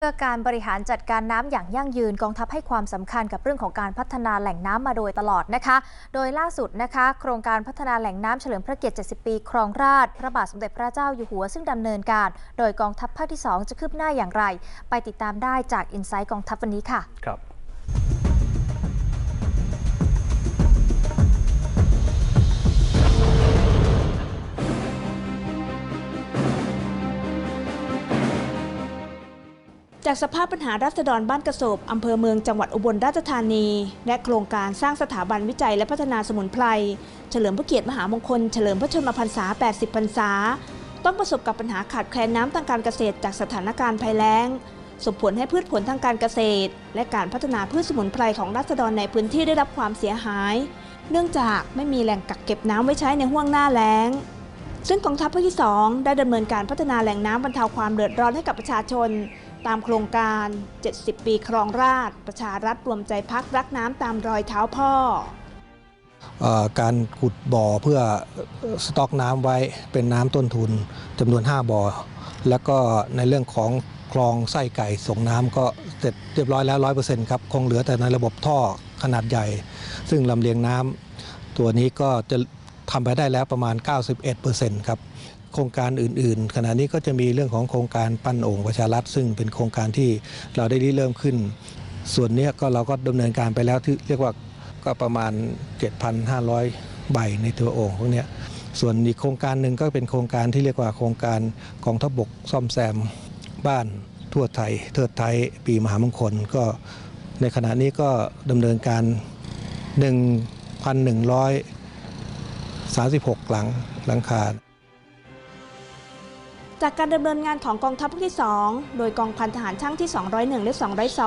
เพื่อการบริหารจัดการน้ำอย่างยั่งยืนกองทัพให้ความสำคัญกับเรื่องของการพัฒนาแหล่งน้ำมาโดยตลอดนะคะ โดยล่าสุดนะคะ โครงการพัฒนาแหล่งน้ำเฉลิมพระเกียรติ 70 ปี ครองราชพระบาทสมเด็จพระเจ้าอยู่หัวซึ่งดำเนินการ โดยกองทัพภาคที่ 2 จะคืบหน้าอย่างไร ไปติดตามได้จากอินไซต์กองทัพวันนี้ค่ะครับ จากสภาพปัญหารัษฎรบ้านกระสบอำเภอเมืองจังหวัดอุบลราชธานี และโครงการสร้างสถาบันวิจัยและพัฒนาสมุนไพร เฉลิมพระเกียรติมหามงคล เฉลิมพระชนมพรรษา 80 พรรษา ต้องประสบกับปัญหาขาดแคลนน้ำทางการเกษตรจากสถานการณ์ภัยแล้ง ส่งผลให้พืชผลทางการเกษตร และการพัฒนาพืชสมุนไพรของรัษฎรในพื้นที่ได้รับความเสียหาย เนื่องจากไม่มีแหล่งกักเก็บน้ำไว้ใช้ในห่วงหน้าแล้งซึ่งกองทัพภาคที่ 2 ได้ดำเนินการพัฒนาแหล่งน้ำบรรเทาความเดือดร้อนให้กับประชาชน ตามโครงการ 70 ปีครองราช ประชารัฐรวมใจพักรักน้ำตามรอยเท้าพ่ออการขุดบ่อเพื่อสต็อกน้ำไว้เป็นน้ำต้นทุนจำนวน 5 บ่อ แล้วก็ในเรื่องของคลองไส้ไก่ส่งน้ำก็เสร็จเรียบร้อยแล้ว 100%ครับ คงเหลือแต่ในระบบท่อขนาดใหญ่ ซึ่งลำเลียงน้ำตัวนี้ก็จะทำไปได้แล้วประมาณ 91%ครับ โครงการอื่น ๆ ขณะนี้ก็จะมีเรื่องของโครงการปั้นโอ่งประชารัฐ ซึ่งเป็นโครงการที่เราได้ริเริ่มขึ้น ส่วนนี้ก็เราก็ดำเนินการไปแล้วที่เรียกว่าก็ประมาณ 7,500 ใบในตัวโอ่งพวกนี้ส่วนอีกโครงการหนึ่งก็เป็นโครงการที่เรียกว่าโครงการกองทัพบกซ่อมแซมบ้านทั่วไทย เทิดไทยปีมหามงคลก็ในขณะนี้ก็ดำเนินการ 1,136 หลังหลังคา จากการดำเนินงานของกองทัพภาคที่ 2 โดยกองพันทหารช่างที่ 201 และ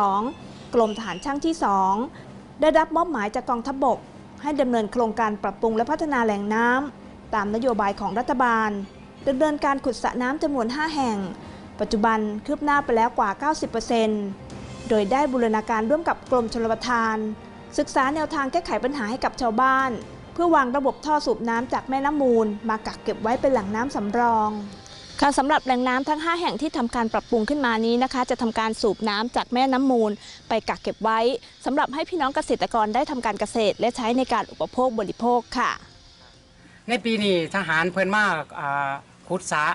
202 กรมทหารช่างที่ 2 ได้รับมอบหมายจากกองทัพบก ให้ดำเนินโครงการปรับปรุงและพัฒนาแหล่งน้ำตามนโยบายของรัฐบาลดำเนินการขุดสระน้ำจำนวน 5 แห่ง ปัจจุบันคืบหน้าไปแล้วกว่า 90%โดยได้บูรณาการร่วมกับกรมชลประทาน ศึกษาแนวทางแก้ไขปัญหาให้กับชาวบ้าน เพื่อวางระบบท่อสูบน้ำจากแม่น้ำมูล มากักเก็บไว้เป็นแหล่งน้ำสำรอง ค่ะสำหรับแหล่งน้ำทั้ง 5 แห่งที่ทำการปรับปรุงขึ้นมานี้นะคะ จะทำการสูบน้ำจากแม่น้ำมูล ไปกักเก็บไว้สำหรับให้พี่น้องเกษตรกรได้ทำการเกษตร และใช้ในการอุปโภคบริโภคค่ะ ในปีนี้ทหารเพิ่นมาอ่าขุดสะ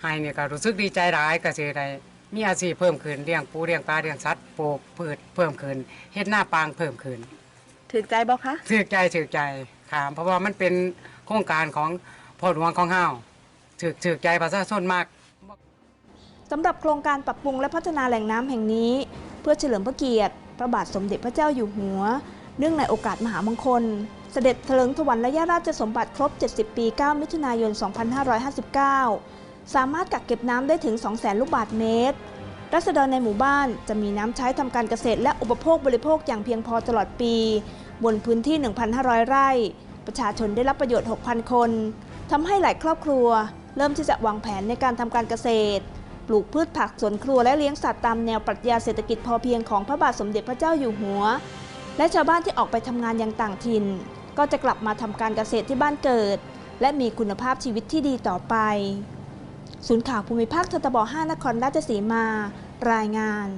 ให้เนี่ยก็รู้สึกดีใจหลายก็สิได้มีอาชีพเพิ่มขึ้นเลี้ยงปูเลี้ยงปลาเลี้ยงสัตว์ปลูกพืชเพิ่มขึ้นเฮ็ดหน้าปางเพิ่มขึ้นถึงใจบ่คะถือใจถือใจครับเพราะว่ามันเป็นโครงการของพ่อหลวงของเฮา ถือถือใจประชาชนมากสำหรับโครงการปรับปรุงและพัฒนาแหล่งน้ำแห่งนี้ เพื่อเฉลิมพระเกียรติ พระบาทสมเด็จพระเจ้าอยู่หัว เนื่องในโอกาสมหามงคล เสด็จเถลิงถวัลระยะราชสมบัติครบ 70 ปี 9 มิถุนายน 2559 สามารถกักเก็บน้ำได้ถึง 200,000 ลูกบาศก์เมตร รัษฎรในหมู่บ้านจะมีน้ำใช้ทำการเกษตรและอุปโภคบริโภคอย่างเพียงพอตลอดปี บนพื้นที่ 1,500 ไร่ ประชาชนได้รับประโยชน์ 6,000 คนทำให้หลายครอบครัว เริ่มที่จะวางแผนในการทำการเกษตร ปลูกพืชผักสวนครัวและเลี้ยงสัตว์ตามแนวปรัชญาเศรษฐกิจพอเพียงของพระบาทสมเด็จพระเจ้าอยู่หัว และชาวบ้านที่ออกไปทำงานยังต่างถิ่น ก็จะกลับมาทำการเกษตรที่บ้านเกิด และมีคุณภาพชีวิตที่ดีต่อไป ศูนย์ข่าวภูมิภาคทตบ5นครราชสีมา รายงาน